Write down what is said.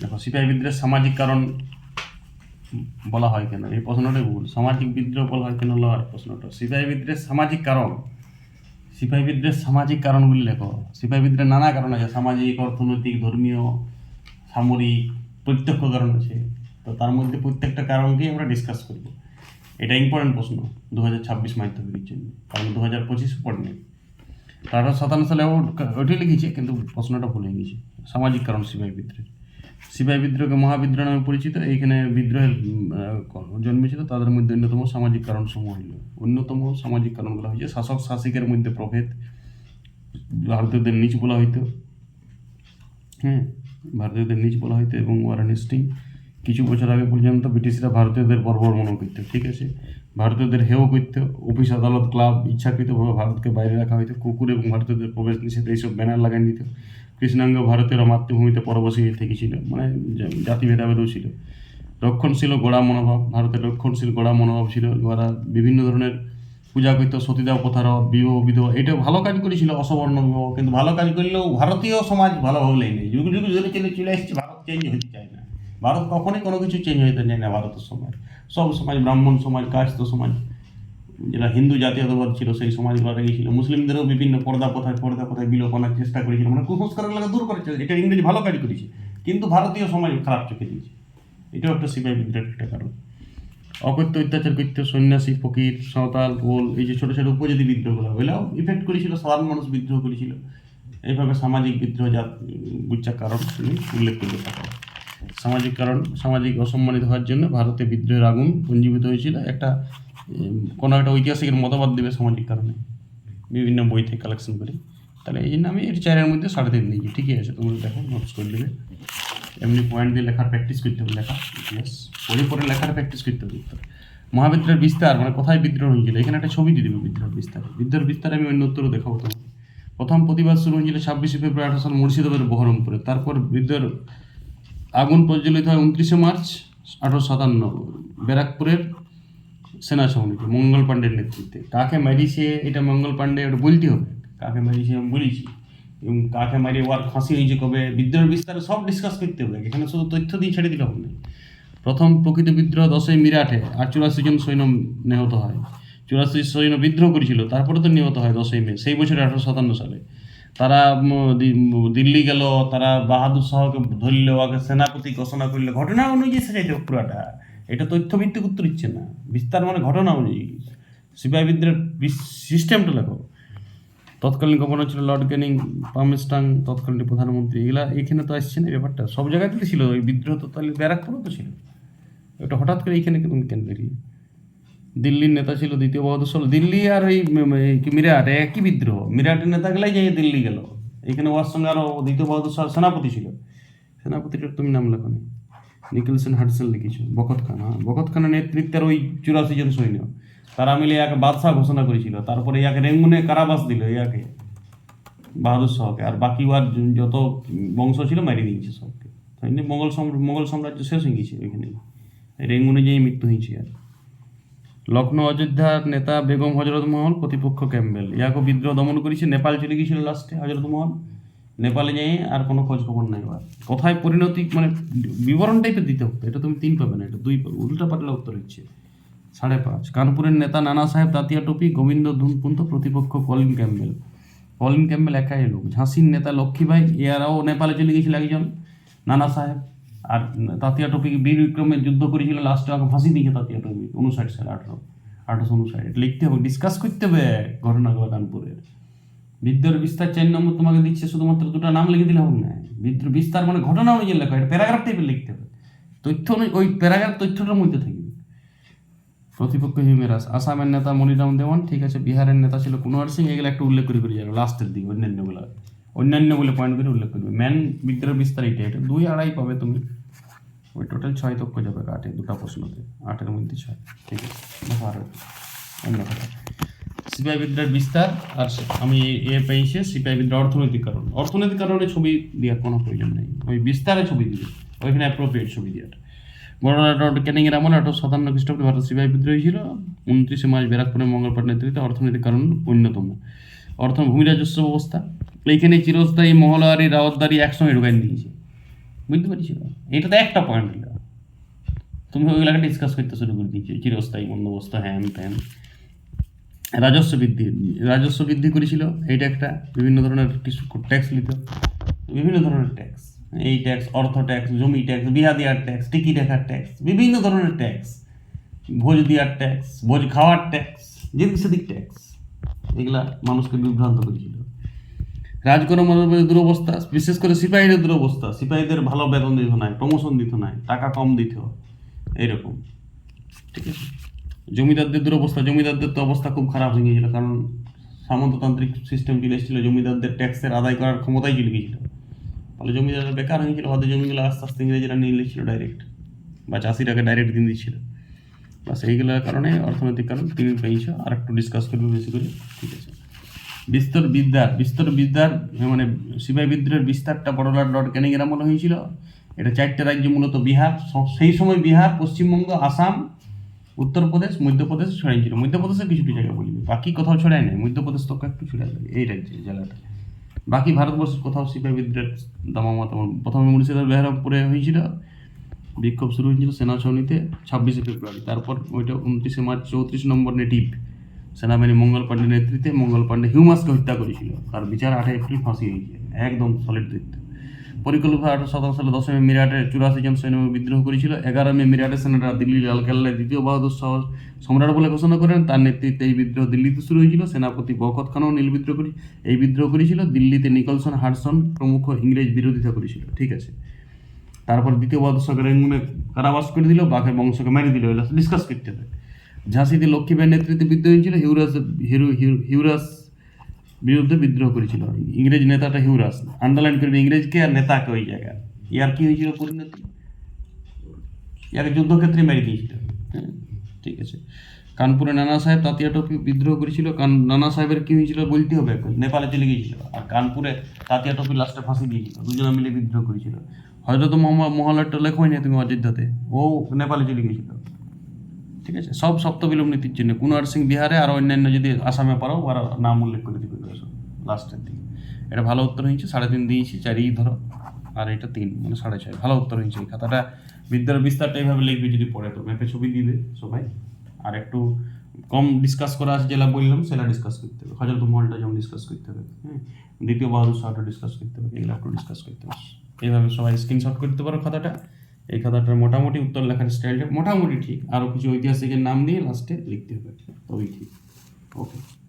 দেখো, সিপাহী বিদ্রোহের সামাজিক কারণ বলা হয় কেন? এই প্রশ্নটাই ভুল। সামাজিক বিদ্রোহ বলা হয় কেন? লওয়ার প্রশ্নটা। সিপাহী বিদ্রোহের সামাজিক কারণ। সিপাহী বিদ্রোহের সামাজিক কারণগুলি লেখো। সিপাহী বিদ্রোহের নানা কারণ আছে। সামাজিক, অর্থনৈতিক, ধর্মীয়, সামরিক, প্রত্যক্ষ কারণ আছে। তো তার মধ্যে প্রত্যেকটা কারণকেই আমরা ডিসকাস করব। এটা ইম্পর্টেন্ট প্রশ্ন দু হাজার ছাব্বিশ মাধ্যমিকের জন্য। কারণ দু হাজার পঁচিশ পড়েনি। আঠারো সাতান্ন সালে ও, ওইটাই লিখেছে, কিন্তু প্রশ্নটা ভুলে গেছে। সামাজিক কারণ সিপাহী বিদ্রোহ সিপাহী বিদ্রোহকে মহাবিদ্রোহ নামে পরিচিত। এইখানে বিদ্রোহের জন্মেছিল তাদের মধ্যে অন্যতম সামাজিক কারণ সমূহ হইল। অন্যতম সামাজিক কারণগুলো হয়েছে শাসক শাসিকের মধ্যে প্রভেদ। ভারতীয়দের নিচ বলা হইতো। হ্যাঁ ভারতীয়দের নিচ বলা হইতো এবং ওয়ারানেস্টিং কিছু বছর আগে পর্যন্ত ব্রিটিশরা ভারতীয়দের বর্বর মনে করত, ঠিক আছে? ভারতীয়দের হেও করত, অফিস, আদালত, ক্লাব ইচ্ছাকৃতভাবে ভারতকে বাইরে রাখা হইতো, কুকুর এবং ভারতীয়দের প্রবেশ নিষেধ এইসব ব্যানার লাগাই দিত কৃষ্ণাঙ্গ ভারতীয়রা মাতৃভূমিতে পরবাসী হয়ে থেকেছিল মানে জাতি ভেদাভেদও ছিল। রক্ষণশীল গোড়া মনোভাব, ভারতের রক্ষণশীল গোড়া মনোভাব ছিল ওরা বিভিন্ন ধরনের পূজা করতো সতীদাহ প্রথার বিবাহ বিধবা এটা ভালো কাজ করেছিল অসবর্ণ বিবাহ, কিন্তু ভালো কাজ করলেও ভারতীয় সমাজ ভালো ভাবলেই নেই। যুগ যুগ ধরে চলে চলে এসেছে, ভারত চেঞ্জ হতে চায় না। ভারত কখনোই কোনো কিছু চেঞ্জ হতে চায় না ভারতের সমাজ সব সমাজ ব্রাহ্মণ সমাজ কাস্ত সমাজ যেটা হিন্দু জাতীয়তাবাদ ছিল সেই সমাজগুলো রেগেছিল মুসলিমদেরও বিভিন্ন পর্দা প্রথায় পর্দা প্রথায় বিলোপনার চেষ্টা করেছিল। মানে কুসংস্কারগুলোকে দূর করেছে এটা ইংরেজি ভালো কাজ করেছে। কিন্তু ভারতীয় সমাজ খারাপ চোখে দিয়েছে। এটাও একটা সিপাহী বিদ্রোহের একটা কারণ। অকথ্য, অত্যাচার করত সন্ন্যাসী, ফকির, সাঁওতাল, গোল, এই যে ছোটো ছোটো উপজাতি বিদ্রোহগুলো ওইগুলাও ইফেক্ট করেছিল, সাধারণ মানুষ বিদ্রোহ করেছিল। এইভাবে সামাজিক বিদ্রোহ যা গুচ্ছা কারণ উল্লেখ করতে পারেন সামাজিক কারণ সামাজিক অসম্মানিত হওয়ার জন্য ভারতে বিদ্রোহের আগুন পুঞ্জীভূত হয়েছিল। একটা কোনো একটা ঐতিহাসিকের মতবাদ দেবে সামাজিক কারণে বিভিন্ন বই থেকে কালেকশন করে। তাহলে এই জন্য আমি এর চারের মধ্যে সাড়ে তিন দিয়েছি। ঠিকই আছে, তোমরা দেখো নোটস করে দেবে। এমনি পয়েন্ট দিয়ে লেখার প্র্যাকটিস করতে হবে, লেখা। ইয়েস পড়ে পড়ে লেখার প্র্যাকটিস করতে হবে উত্তর। মহাবিদ্রোহের বিস্তার মানে কোথায় বিদ্রোহ হয়েছিল? এখানে একটা ছবি দিয়ে দেবে বিদ্রোহের বিস্তার। বিদ্রোহের বিস্তার আমি অন্য উত্তরও দেখাবো তোমাকে প্রথম প্রতিবাদ শুরু হয়েছিল ছাব্বিশে ফেব্রুয়ারি আঠারো সাল মুর্শিদাবাদের বহরমপুরে। তারপর বিদ্রোহের আগুন প্রজ্বলিত হয় উনত্রিশে মার্চ আঠারোশো সাতান্ন ব্যারাকপুরের সেনা ছাউনিতে মঙ্গল পাণ্ডের নেতৃত্বে। কাকে মারিছে এটা মঙ্গল পাণ্ডে ওটা বলতে হবে। কাকে মারিছে আমি বলেছি। এবং কাকে মারিয়ে ওয়ার ফাঁসি হয়েছে কবে, বিদ্রোহের বিস্তারে সব ডিসকাস করতে হবে। এখানে শুধু তথ্য দিয়ে ছেড়ে দিলে হবে প্রথম প্রকৃত বিদ্রোহ দশই মিরাটে, আর চুরাশি জন সৈন্য নিহত হয়। চুরাশি সৈন্য বিদ্রোহ করেছিল, তারপরে তো নিহত হয় দশই মে, সেই বছর আঠারোশো সাতান্ন সালে। তারা দিল্লি গেল, তারা বাহাদুর শাহকে ধরল, আগে সেনাপতি ঘোষণা করল। ঘটনা অনুযায়ী সাজাইতে হবে পুরাটা এটা তথ্যভিত্তিক উত্তর দিচ্ছে না। বিস্তার মানে ঘটনা অনুযায়ী। সিপাহী বিদ্রোহের সিস্টেমটা লেখো তৎকালীন গভর্নর ছিল লর্ড ক্যানিং পামস্টাং তৎকালীন প্রধানমন্ত্রী, এগুলা এখানে তো আসছে না ব্যাপারটা। সব জায়গাতে ছিল, ওই বিদ্রোহ তো তাহলে ব্যারাকপুরও তো ছিল। ওটা হঠাৎ করে এইখানে কেন দেখলি দিল্লির নেতা ছিল, দ্বিতীয় বাহাদুর শাহ দিল্লি আর এই মিরাট একই বিদ্রোহ। মিরাটের নেতাগুলাই যাই দিল্লি গেল। এখানে ওর সঙ্গে আরও দ্বিতীয় বাহাদুর শাহ সেনাপতি ছিল। সেনাপতিটার তুমি নাম লেখো না। নিকলসন হাডসন লিখেছো বখত খান হ্যাঁ। বখত খানের নেতৃত্বের ওই চুরাশি জন সৈন্য, তারা মিলে ইয়াকে বাদশাহ ঘোষণা করেছিল। তারপরে ইয়াকে রেঙ্গুনে কারাবাস দিল ইয়াকে বাহাদুর শাহকে। আর বাকি ওয়ার যত বংশ ছিল, মারি দিয়েছে সবকে। তাই সম্র- মোগল সাম্রাজ্য শেষ হয়ে গেছে ওইখানে। রেঙ্গুনে যেই মৃত্যু হয়েছে আর। লখনৌ অযোধ্যার নেতা বেগম হজরত মহল প্রতিপক্ষ ক্যাম্বেল ইয়াকে বিদ্রোহ দমন করেছে, নেপাল চলে গিয়েছিল লাস্টে হজরত মহল নেপালে যাই আর কোনো খোঁজ খবর নাই এবার কোথায় পরিণতি মানে বিবরণ টাইপের দিতে হতো এটা তুমি তিন পাবে না, এটা দুই পাবে। উল্টা পাল্টা উত্তর হচ্ছে। সাড়ে পাঁচ। কানপুরের নেতা নানা সাহেব, তাতিয়া টুপি, গোবিন্দ ধুনপুন্ত প্রতিপক্ষ কলিন ক্যাম্বেল কলিন ক্যাম্বেল একাই লোক। ঝাঁসির নেতা লক্ষ্মীবাই এরাও নেপালে চলে গিয়েছিল একজন, নানা সাহেব। আর তাতিয়া টুপি বীর বিক্রমে যুদ্ধ করেছিল লাস্টে আগে ফাঁসি দিয়েছে তাতিয়া টুপি উনষাট সালে আঠারো, আঠারোশো উনষাট। এটা লিখতে হবে ডিসকাস করতে হবে ঘটনাগুলো কানপুরের বিদ্রোহের বিস্তার চার নম্বর তোমাকে দিচ্ছে, শুধুমাত্র দুটো নাম লিখে দিলে হবে না। বিদ্রোহ বিস্তার মানে ঘটনা অনুযায়ী লেখা, এটা প্যারাগ্রাফ টাইপের লিখতে হবে। তথ্য ওই প্যারাগ্রাফ তথ্যটার মধ্যে থাকবে। প্রতিপক্ষ হিউমেরাস, আসামের নেতা মনিরাম দেওয়ান, ঠিক আছে, বিহারের নেতা ছিল কুনওয়ার সিং, এগুলো একটু উল্লেখ করে যাবে লাস্টের দিকে অন্যান্যগুলো অন্যান্য বলে পয়েন্ট করে উল্লেখ করবে। ম্যান বিদ্রোহের বিস্তার এটা এটা দুই আড়াই পাবে তুমি। ওই টোটাল ছয় তক্ষ যাবে আটে দুটো প্রশ্নতে আটের মধ্যে ছয়। ঠিক আছে? দেখো আরও অন্য কথা। সিপাহী বিদ্রোহের বিস্তার আর আমি এ পেয়েছে সিপাহী বিদ্রোহ অর্থনৈতিক কারণ। অর্থনৈতিক কারণে ছবি দেওয়ার কোনো প্রয়োজন নেই। ওই বিস্তারে ছবি দিবে। ওইখানে অ্যাপ্রোপ্রিয়েট ছবি দেওয়ার বড়রা লর্ড ক্যানিং এর আমলে আঠারো সাতান্ন খ্রিস্টাব্দে ভারত সিপাহী বিদ্রোহ ছিল। উনত্রিশে মার্চ ব্যারাকপুরে মঙ্গলপাট নেতৃত্বে অর্থনৈতিক কারণ অন্যতম। অর্থ ভূমি রাজস্ব ব্যবস্থা। এইখানে চিরস্থায়ী মহলারি রাওয়াতদারি একসঙ্গে ঢুকাই দিয়েছে। বুঝতে পেরেছি এটা তো একটা পয়েন্ট হলো। তুমি ওইগুলোকে ডিসকাস করতে শুরু করে দিচ্ছি চিরস্থায়ী বন্দোবস্ত, হ্যান ত্যান। রাজস্ব বৃদ্ধি রাজস্ব বৃদ্ধি করেছিল, এইটা একটা। বিভিন্ন ধরনের কিছু ট্যাক্স নিত। বিভিন্ন ধরনের ট্যাক্স এই ট্যাক্স অর্থ ট্যাক্স জমি ট্যাক্স বিহা দেওয়ার ট্যাক্স টিকি দেখার ট্যাক্স বিভিন্ন ধরনের ট্যাক্স ভোজ দেওয়ার ট্যাক্স ভোজ খাওয়ার ট্যাক্স যেদিক সেদিক ট্যাক্স এগুলা মানুষকে বিভ্রান্ত করেছিল। রাজকর্মের দুরবস্থা, বিশেষ করে সিপাহীদের দুরবস্থা। সিপাহীদের ভালো বেতন দিত নাই প্রমোশন দিত নাই, টাকা কম দিত, এইরকম। ঠিক আছে? জমিদারদের দুরবস্থা, জমিদারদের তো অবস্থা খুব খারাপ হয়ে গিয়েছিল কারণ সামন্ততান্ত্রিক সিস্টেম চলে এসেছিল, জমিদারদের ট্যাক্সের আদায় করার ক্ষমতাই চলে গিয়েছিল ফলে জমিদাররা বেকার হয়ে ওদের জমিগুলো আস্তে আস্তে ইংরেজিরা নিয়ে নিচ্ছিল ডাইরেক্ট বা চাষিরাকে ডাইরেক্ট দিয়ে দিচ্ছিল বা এইগুলোর কারণে অর্থনৈতিক কারণ, তুমি পেয়েছ আর একটু ডিসকাস করবে বেশি করে। ঠিক আছে? বিস্তর বিদ্যার বিস্তর বিদ্যার মানে সিপাহী বিদ্রোহের বিস্তারটা বড়লাট লর্ড ক্যানিংয়ের আমলে হয়েছিল। এটা চারটে রাজ্য, মূলত বিহার সেই সময় বিহার, পশ্চিমবঙ্গ, আসাম, উত্তরপ্রদেশ, মধ্যপ্রদেশ ছড়াইছিল মধ্যপ্রদেশের কিছুটি জায়গা বলবি বাকি কোথাও ছড়ায় নাই। মধ্যপ্রদেশ তো একটু ছড়াই যাবে এই রাজ্যে জেলাটা বাকি ভারতবর্ষের কোথাও সিপাহী বিদ্রোহের দামামা তেমন প্রথমে মুর্শিদাবাদ বেহারপুরে হয়েছিল। বিক্ষোভ শুরু হয়েছিল সেনা ছাউনিতে ছাব্বিশে ফেব্রুয়ারি। তারপর ওইটা উনত্রিশে মার্চ, চৌত্রিশ নম্বর নেটিভ। সেনাবাহিনী মঙ্গল পাণ্ডের নেতৃত্বে মঙ্গল পাণ্ডে হিউমাসকে হত্যা করেছিল। তার বিচার আটে এপ্রিল ফাঁসি হয়েছে। একদম সলিড দায়িত্ব পরিকল্পিত আঠারো সতেরো সালে দশই মে মিরাটে চুরাশি জন সৈন্য বিদ্রোহ করেছিল। এগারো মে মিরাটের সেনারা দিল্লি লালকেল্লায় দ্বিতীয় বাহাদুর সম্রাট বলে ঘোষণা করেন। তার নেতৃত্বে এই বিদ্রোহ দিল্লিতে শুরু হয়েছিল। সেনাপতি বরকত খানও নীল বিদ্রোহ করে এই বিদ্রোহ করেছিল। দিল্লিতে নিকলসন হাডসন প্রমুখ ইংরেজ বিরোধিতা করেছিল। ঠিক আছে। তারপর দ্বিতীয় বাহাদুর শাহকে রেঙ্গুনে কারাবাস করে দিল। বাঘের বংশকে মেরে দিল। ডিসকাস করতে হবে। ঝাঁসিতে লক্ষ্মীবাইয়ের নেতৃত্বে বিদ্রোহ হয়েছিল, হিউরাস হিউরাস বিরুদ্ধে বিদ্রোহ করেছিল। ইংরেজ নেতাটা হিউরাস আন্ডারলাইন করবে ইংরেজকে আর নেতাকে ওই জায়গায়? ইয়ার কি হয়েছিল পরিণতি? ইয়ার যুদ্ধক্ষেত্রে মেরে দিয়েছিল। হ্যাঁ ঠিক আছে। কানপুরে নানা সাহেব তাঁতিয়া টপি বিদ্রোহ করেছিল। কান নানা সাহেবের কি হয়েছিল বলতে হবে নেপালে চলে গিয়েছিল। আর কানপুরে তাঁতিয়া টপি লাস্টে ফাঁসি দিয়েছিল। দুজনে মিলে বিদ্রোহ করেছিল। হয়তো তো মহল্লারটা লেখোই না তুমি অযোধ্যাতে। ও নেপালে চলে গিয়েছিল। ঠিক আছে? সব সপ্তবিলোম নীতির জন্য। কুনার সিং বিহারে আর অন্যান্য যদি আসামে পারো আর নাম উল্লেখ করে দিবে লাস্টের দিকে। এটা ভালো উত্তর হয়েছে সাড়ে তিন দিয়েছি, চারই ধরো। আর এটা তিন মানে সাড়ে ছয়। ভালো উত্তর হয়েছে এই খাতাটা। বিদ্যার বিস্তারটা এইভাবে লিখবে যদি পড়ে, তো ম্যাপে ছবি দিবে সবাই। আর একটু কম ডিসকাস করা আছে যেটা বললাম, সেটা ডিসকাস করতে হবে। হজরত মহলটা যেমন ডিসকাস করতে হবে হ্যাঁ দ্বিতীয় বাহাদুর শাহটা ডিসকাস করতে হবে, এগুলো একটু ডিসকাস করতে হবে। এইভাবে সবাই স্ক্রিনশট করতে পারো খাতাটা। এই খাতাটার মোটামুটি উত্তর লেখার স্টাইলটা মোটামুটি ঠিক। আরও কিছু ঐতিহাসিকের নাম দিয়ে লাস্টে লিখতে হবে। তবেই ঠিক। ওকে